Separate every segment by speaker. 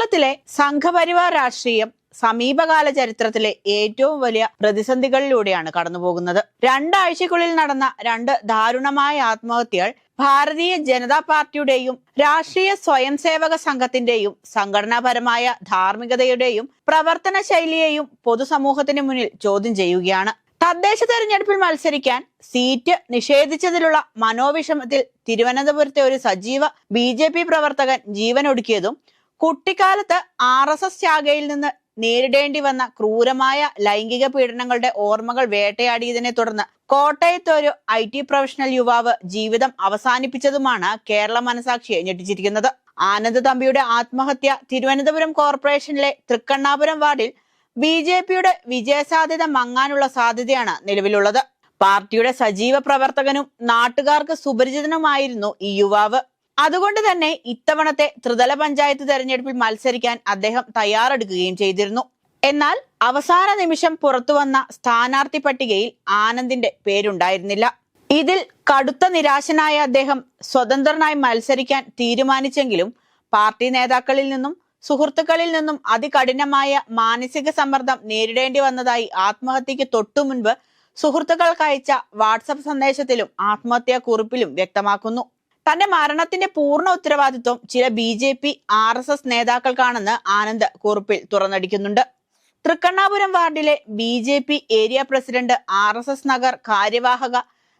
Speaker 1: കേരളത്തിലെ സംഘപരിവാർ രാഷ്ട്രീയം സമീപകാല ചരിത്രത്തിലെ ഏറ്റവും വലിയ പ്രതിസന്ധികളിലൂടെയാണ് കടന്നുപോകുന്നത്. രണ്ടാഴ്ചക്കുള്ളിൽ നടന്ന രണ്ട് ദാരുണമായ ആത്മഹത്യകൾ ഭാരതീയ ജനതാ പാർട്ടിയുടെയും രാഷ്ട്രീയ സ്വയം സേവക സംഘത്തിന്റെയും സംഘടനാപരമായ ധാർമ്മികതയുടെയും പ്രവർത്തന ശൈലിയെയും പൊതുസമൂഹത്തിന് മുന്നിൽ ചോദ്യം ചെയ്യുകയാണ്. തദ്ദേശ തെരഞ്ഞെടുപ്പിൽ മത്സരിക്കാൻ സീറ്റ് നിഷേധിച്ചതിലുള്ള മനോവിഷമത്തിൽ തിരുവനന്തപുരത്തെ ഒരു സജീവ ബി പ്രവർത്തകൻ ജീവനൊടുക്കിയതും കുട്ടിക്കാലത്ത് ആർ എസ് എസ് ശാഖയിൽ നിന്ന് നേരിടേണ്ടി വന്ന ക്രൂരമായ ലൈംഗിക പീഡനങ്ങളുടെ ഓർമ്മകൾ വേട്ടയാടിയതിനെ തുടർന്ന് കോട്ടയത്ത് ഒരു ഐ ടി പ്രൊഫഷണൽ യുവാവ് ജീവിതം അവസാനിപ്പിച്ചതുമാണ് കേരള മനസാക്ഷിയെ ഞെട്ടിച്ചിരിക്കുന്നത്. ആനന്ദ് തമ്പിയുടെ ആത്മഹത്യ തിരുവനന്തപുരം കോർപ്പറേഷനിലെ തൃക്കണ്ണാപുരം വാർഡിൽ ബി ജെ പിയുടെ വിജയസാധ്യത മങ്ങാനുള്ള സാധ്യതയാണ് നിലവിലുള്ളത്. പാർട്ടിയുടെ സജീവ പ്രവർത്തകനും നാട്ടുകാർക്ക് സുപരിചിതനുമായിരുന്നു ഈ യുവാവ്. അതുകൊണ്ട് തന്നെ ഇത്തവണത്തെ ത്രിതല പഞ്ചായത്ത് തെരഞ്ഞെടുപ്പിൽ മത്സരിക്കാൻ അദ്ദേഹം തയ്യാറെടുക്കുകയും ചെയ്തിരുന്നു. എന്നാൽ അവസാന നിമിഷം പുറത്തുവന്ന സ്ഥാനാർത്ഥി പട്ടികയിൽ ആനന്ദിന്റെ പേരുണ്ടായിരുന്നില്ല. ഇതിൽ കടുത്ത നിരാശനായ അദ്ദേഹം സ്വതന്ത്രനായി മത്സരിക്കാൻ തീരുമാനിച്ചെങ്കിലും പാർട്ടി നേതാക്കളിൽ നിന്നും സുഹൃത്തുക്കളിൽ നിന്നും അതികഠിനമായ മാനസിക സമ്മർദ്ദം നേരിടേണ്ടി വന്നതായി ആത്മഹത്യക്ക് തൊട്ടു മുൻപ് സുഹൃത്തുക്കൾക്ക് അയച്ച വാട്സപ്പ് സന്ദേശത്തിലും ആത്മഹത്യാ കുറിപ്പിലും വ്യക്തമാക്കുന്നു. തന്റെ മരണത്തിന്റെ പൂർണ ഉത്തരവാദിത്വം ചില B J P R S S നേതാക്കൾക്കാണെന്ന് Anand കുറിപ്പിൽ തുറന്നടിക്കുന്നുണ്ട്. തൃക്കണ്ണാപുരം വാർഡിലെ B J P area president R S S Nagar കാര്യവാഹക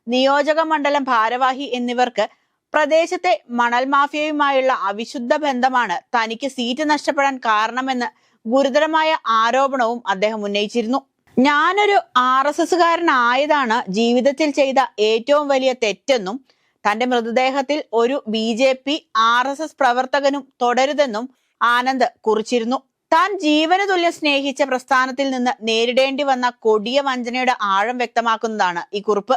Speaker 1: നിയോജക മണ്ഡലം ഭാരവാഹി എന്നിവർക്ക് പ്രദേശത്തെ മണൽ മാഫിയയുമായുള്ള അവിശുദ്ധ ബന്ധമാണ് തനിക്ക് സീറ്റ് നഷ്ടപ്പെടാൻ കാരണമെന്ന് ഗുരുതരമായ ആരോപണവും അദ്ദേഹം ഉന്നയിച്ചിരുന്നു. ഞാനൊരു ആർ എസ് എസുകാരനായതാണ് ജീവിതത്തിൽ ചെയ്ത ഏറ്റവും വലിയ തെറ്റെന്നും തന്റെ മൃതദേഹത്തിൽ ഒരു B J P R S S പ്രവർത്തകനും തുടരുതെന്നും ആനന്ദ് കുറിച്ചിരുന്നു. താൻ ജീവന തുല്യം സ്നേഹിച്ച പ്രസ്ഥാനത്തിൽ നിന്ന് നേരിടേണ്ടി വന്ന കൊടിയ വഞ്ചനയുടെ ആഴം വ്യക്തമാക്കുന്നതാണ് ഈ കുറിപ്പ്.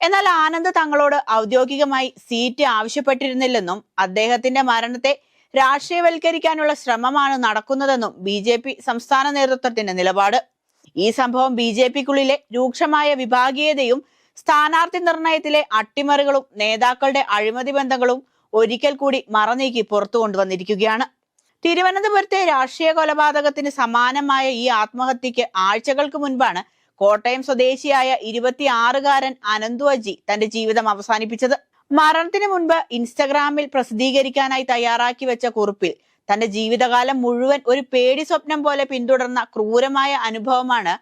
Speaker 1: എന്നാൽ ആനന്ദ് തങ്ങളോട് ഔദ്യോഗികമായി സീറ്റ് ആവശ്യപ്പെട്ടിരുന്നില്ലെന്നും അദ്ദേഹത്തിന്റെ മരണത്തെ രാഷ്ട്രീയവൽക്കരിക്കാനുള്ള ശ്രമമാണ് നടക്കുന്നതെന്നും ബി ജെ പി സംസ്ഥാന നേതൃത്വത്തിന്റെ നിലപാട്. ഈ സംഭവം ബി ജെ പിക്കുള്ളിലെ രൂക്ഷമായ വിഭാഗീയതയും സ്ഥാനാർത്ഥി നിർണയത്തിലെ അട്ടിമറികളും നേതാക്കളുടെ അഴിമതി ബന്ധങ്ങളും ഒരിക്കൽ കൂടി മറനീക്കി പുറത്തു കൊണ്ടുവന്നിരിക്കുകയാണ്. തിരുവനന്തപുരത്തെ രാഷ്ട്രീയ കൊലപാതകത്തിന് സമാനമായ ഈ ആത്മഹത്യക്ക് ആഴ്ചകൾക്ക് മുൻപാണ് കോട്ടയം സ്വദേശിയായ ഇരുപത്തിയാറുകാരൻ അനന്തു അജി തന്റെ ജീവിതം അവസാനിപ്പിച്ചത്. മരണത്തിന് മുൻപ് ഇൻസ്റ്റഗ്രാമിൽ പ്രസിദ്ധീകരിക്കാനായി തയ്യാറാക്കി വെച്ച കുറിപ്പിൽ തന്റെ ജീവിതകാലം മുഴുവൻ ഒരു പേടി സ്വപ്നം പോലെ പിന്തുടർന്ന ക്രൂരമായ അനുഭവമാണ്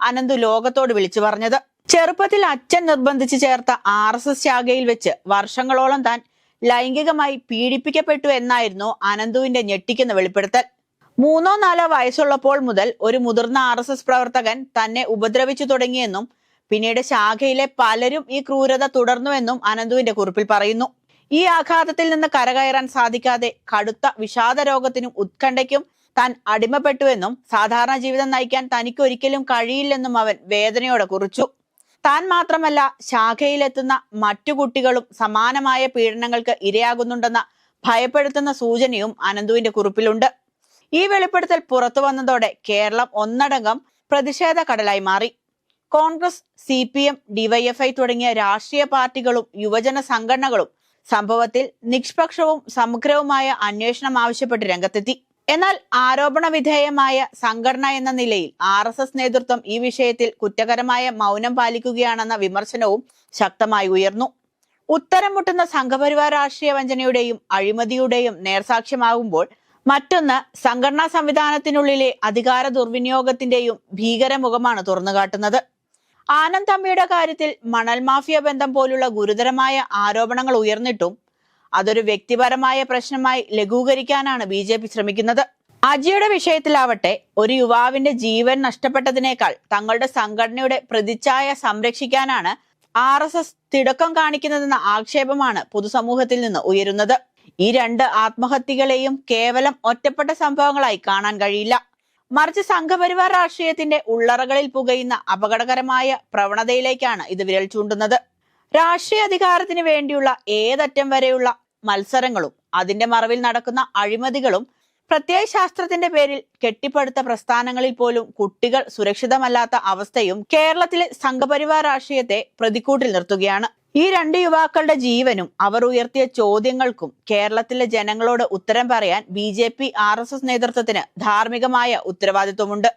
Speaker 1: അനന്തു ലോകത്തോട് വിളിച്ചു പറഞ്ഞത്. ചെറുപ്പത്തിൽ അച്ഛൻ നിർബന്ധിച്ച് ചേർത്ത ആർ എസ് എസ് ശാഖയിൽ വെച്ച് വർഷങ്ങളോളം താൻ ലൈംഗികമായി പീഡിപ്പിക്കപ്പെട്ടു എന്നായിരുന്നു അനന്തുവിന്റെ ഞെട്ടിക്കുന്ന വെളിപ്പെടുത്തൽ. മൂന്നോ നാലോ വയസ്സുള്ളപ്പോൾ മുതൽ ഒരു മുതിർന്ന ആർ എസ് എസ് പ്രവർത്തകൻ തന്നെ ഉപദ്രവിച്ചു തുടങ്ങിയെന്നും പിന്നീട് ശാഖയിലെ പലരും ഈ ക്രൂരത തുടർന്നുവെന്നും അനന്തുവിന്റെ കുറിപ്പിൽ പറയുന്നു. ഈ ആഘാതത്തിൽ നിന്ന് കരകയറാൻ സാധിക്കാതെ കടുത്ത വിഷാദ രോഗത്തിനും ഉത്കണ്ഠയ്ക്കും താൻ അടിമപ്പെട്ടുവെന്നും സാധാരണ ജീവിതം നയിക്കാൻ തനിക്കൊരിക്കലും കഴിയില്ലെന്നും അവൻ വേദനയോടെ കുറിച്ചു. താൻ മാത്രമല്ല ശാഖയിലെത്തുന്ന മറ്റു കുട്ടികളും സമാനമായ പീഡനങ്ങൾക്ക് ഇരയാകുന്നുണ്ടെന്ന ഭയപ്പെടുത്തുന്ന സൂചനയും അനന്തുവിന്റെ കുറിപ്പിലുണ്ട്. ഈ വെളിപ്പെടുത്തൽ പുറത്തു വന്നതോടെ കേരളം ഒന്നടങ്കം പ്രതിഷേധ കടലായി മാറി. Congress C P M DYFI തുടങ്ങിയ രാഷ്ട്രീയ പാർട്ടികളും യുവജന സംഘടനകളും സംഭവത്തിൽ നിഷ്പക്ഷവും സമഗ്രവുമായ അന്വേഷണം ആവശ്യപ്പെട്ട് രംഗത്തെത്തി. എന്നാൽ ആരോപണ വിധേയമായ സംഘടന എന്ന നിലയിൽ ആർ എസ് എസ് നേതൃത്വം ഈ വിഷയത്തിൽ കുറ്റകരമായ മൗനം പാലിക്കുകയാണെന്ന വിമർശനവും ശക്തമായി ഉയർന്നു. ഉത്തരം മുട്ടുന്ന സംഘപരിവാർ രാഷ്ട്രീയ വഞ്ചനയുടെയും അഴിമതിയുടെയും നേർസാക്ഷ്യമാകുമ്പോൾ മറ്റൊന്ന് സംഘടനാ സംവിധാനത്തിനുള്ളിലെ അധികാര ദുർവിനിയോഗത്തിന്റെയും ഭീകരമുഖമാണ് തുറന്നുകാട്ടുന്നത്. ആനന്ദ് തമ്പിയുടെ കാര്യത്തിൽ മണൽ മാഫിയ ബന്ധം പോലുള്ള ഗുരുതരമായ ആരോപണങ്ങൾ ഉയർന്നിട്ടും അതൊരു വ്യക്തിപരമായ പ്രശ്നമായി ലഘൂകരിക്കാനാണ് ബി ജെ പി ശ്രമിക്കുന്നത്. അജിയുടെ വിഷയത്തിലാവട്ടെ ഒരു യുവാവിന്റെ ജീവൻ നഷ്ടപ്പെട്ടതിനേക്കാൾ തങ്ങളുടെ സംഘടനയുടെ പ്രതിച്ഛായ സംരക്ഷിക്കാനാണ് ആർ എസ് എസ് തിടക്കം കാണിക്കുന്നതെന്ന ആക്ഷേപമാണ് പൊതുസമൂഹത്തിൽ നിന്ന് ഉയരുന്നത്. ഈ രണ്ട് ആത്മഹത്യകളെയും കേവലം ഒറ്റപ്പെട്ട സംഭവങ്ങളായി കാണാൻ കഴിയില്ല. മറിച്ച് സംഘപരിവാർ രാഷ്ട്രീയത്തിന്റെ ഉള്ളറകളിൽ പുകയുന്ന അപകടകരമായ പ്രവണതയിലേക്കാണ് ഇത് വിരൽ ചൂണ്ടുന്നത്. രാഷ്ട്രീയ അധികാരത്തിന് വേണ്ടിയുള്ള ഏതറ്റം വരെയുള്ള മത്സരങ്ങളും അതിന്റെ മറവിൽ നടക്കുന്ന അഴിമതികളും പ്രത്യയശാസ്ത്രത്തിന്റെ പേരിൽ കെട്ടിപ്പടുത്ത പ്രസ്ഥാനങ്ങളിൽ പോലും കുട്ടികൾ സുരക്ഷിതമല്ലാത്ത അവസ്ഥയും കേരളത്തിലെ സംഘപരിവാർ രാഷ്ട്രീയത്തെ പ്രതിക്കൂട്ടിൽ നിർത്തുകയാണ്. ഈ രണ്ട് യുവാക്കളുടെ ജീവനും അവർ ഉയർത്തിയ ചോദ്യങ്ങൾക്കും കേരളത്തിലെ ജനങ്ങളോട് ഉത്തരം പറയാൻ B J P R S S നേതൃത്വത്തിന് ധാർമ്മികമായ ഉത്തരവാദിത്വമുണ്ട്.